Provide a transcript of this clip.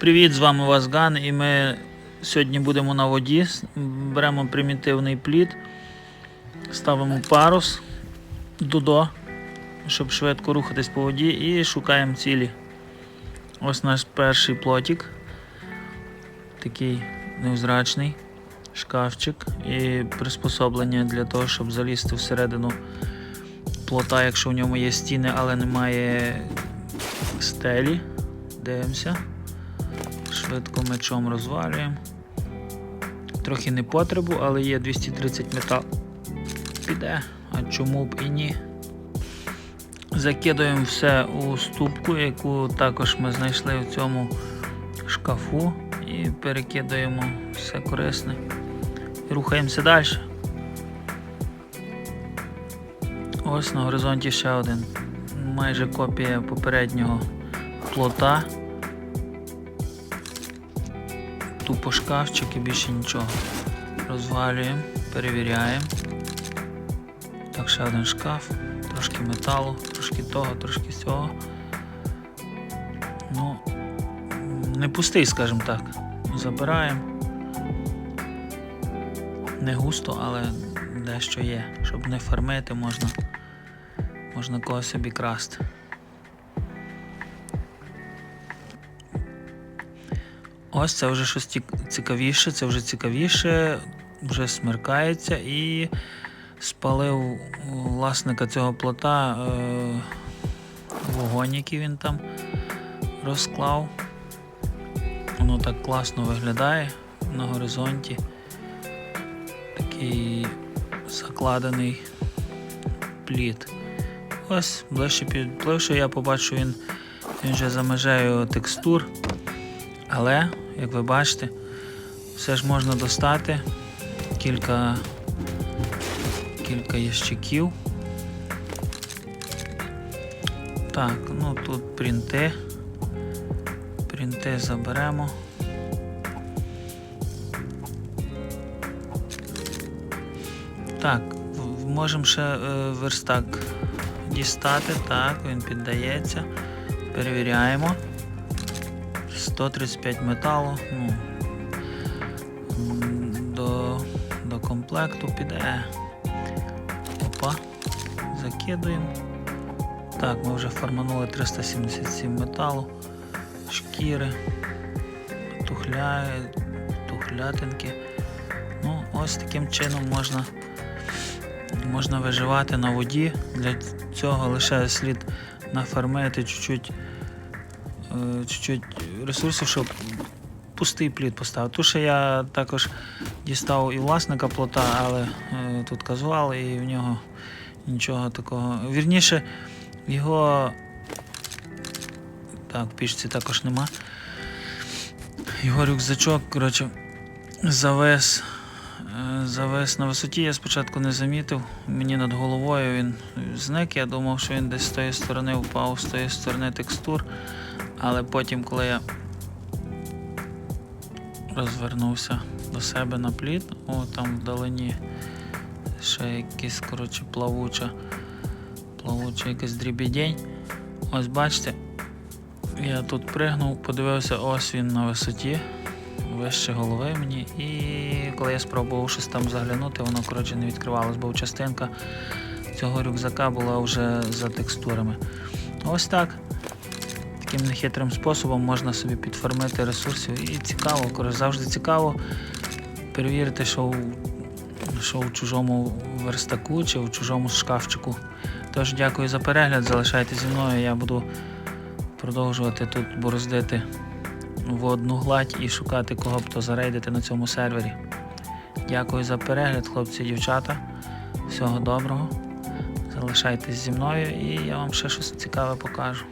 Привіт, з вами Вазган і ми сьогодні будемо на воді. Беремо примітивний плід, ставимо парус додо, щоб швидко рухатись по воді і шукаємо цілі. Ось наш перший плотик. Такий невзрачний шкафчик і приспособлення для того, щоб залізти всередину плота, якщо в ньому є стіни, але немає стелі. Дивимося. Швидко мечом розвалюємо. Трохи не потребу, але є 230 метал. Піде, а чому б і ні. Закидуємо все у ступку, яку також ми знайшли в цьому шкафу. І перекидаємо все корисне. І рухаємося далі. Ось на горизонті ще один. Майже копія попереднього плота. Тупо шкафчик і більше нічого. Розвалюємо, перевіряємо. Так, ще один шкаф, трошки металу, трошки того, трошки цього. Ну, не пустий, скажімо так. Забираємо. Не густо, але дещо є. Щоб не фармити, можна, можна когось собі красти. Ось це вже щось цікавіше, це вже цікавіше, вже смеркається і спалив власника цього плота е, вогонь, який він там розклав. Воно так класно виглядає на горизонті. Такий закладений плід. Ось, ближче підпливши, я побачу, він, він вже за межею текстур. Але, як ви бачите, все ж можна достати кілька, кілька ящиків. Так, ну тут принти. Принти заберемо. Так, можемо ще е, верстак дістати. Так, він піддається. Перевіряємо. 135 металу. Ну, до, до комплекту піде. Опа, закидуємо. Так, ми вже форманули 377 металу, шкіри, тухля, тухлятинки. Ну, ось таким чином можна, можна виживати на воді. Для цього лише слід нафармити чуть-чуть чуть-чуть ресурсів, щоб пустий плід поставити. Ту ще я також дістав і власника плота, але е, тут казуал, і в нього нічого такого. Вірніше, його. Так, в пічці також нема. Його рюкзачок, коротше, завес. е, Завес на висоті, я спочатку не замітив. Мені над головою він зник. Я думав, що він десь з тої сторони впав, з тої сторони текстур. Але потім, коли я розвернувся до себе на плід, о, там вдалині ще якийсь, коротше, плавуча, плавуча якийсь дрібідень. Ось бачите, я тут пригнув, подивився, ось він на висоті, вище голови мені. І коли я спробував щось там заглянути, воно коротше не відкривалось, бо частинка цього рюкзака була вже за текстурами. Ось так. Таким нехитрим способом можна собі підформити ресурсів. І цікаво, завжди цікаво перевірити, що у, що у чужому верстаку чи у чужому шкафчику. Тож дякую за перегляд, залишайтеся зі мною, я буду продовжувати тут бороздити водну гладь і шукати кого б то зарейдити на цьому сервері. Дякую за перегляд, хлопці і дівчата. Всього доброго. Залишайтесь зі мною і я вам ще щось цікаве покажу.